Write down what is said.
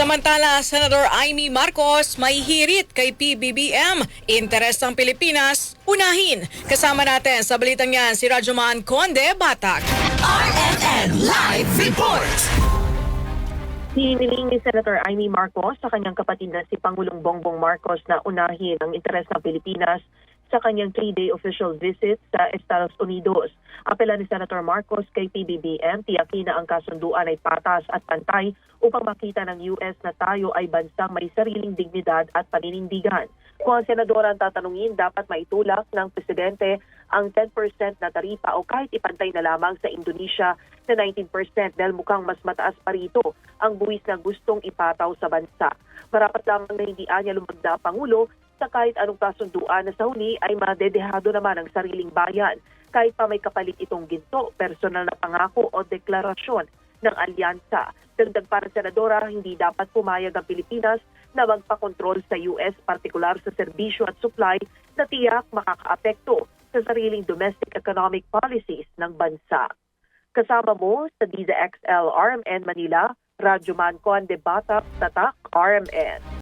Samantala, Senador Amy Marcos may hirit kay PBBM. Interes ng Pilipinas, unahin. Kasama natin sa balitang yan si Rajuman Conde Batak. RNN Live Report! Hiniling ni Senator Amy Marcos sa kanyang kapatid na si Pangulong Bongbong Marcos na unahin ang interes ng Pilipinas sa kanyang three-day official visit sa Estados Unidos. Apela ni Senator Marcos kay PBBM, tiyakin na ang kasunduan ay patas at pantay upang makita ng US na tayo ay bansang may sariling dignidad at paninindigan. Kung ang senadora ang tatanungin, dapat maitulak ng presidente ang 10% na taripa o kahit ipantay na lamang sa Indonesia na 19% dahil mukhang mas mataas pa rito ang buwis na gustong ipataw sa bansa. Marapat lamang na hindi anya lumagda ang Pangulo sa kahit anong kasunduan na sa huli ay madedehado naman ang sariling bayan kahit pa may kapalit itong ginto, personal na pangako o deklarasyon ng alyansa. Dagdag para senadora, hindi dapat pumayag ang Pilipinas na magpakontrol sa US, partikular sa serbisyo at supply na tiyak makakaapekto sa sariling domestic economic policies ng bansa. Kasama mo sa DZXL RMN Manila, Radyo Man Conde Batak, Tatak RMN.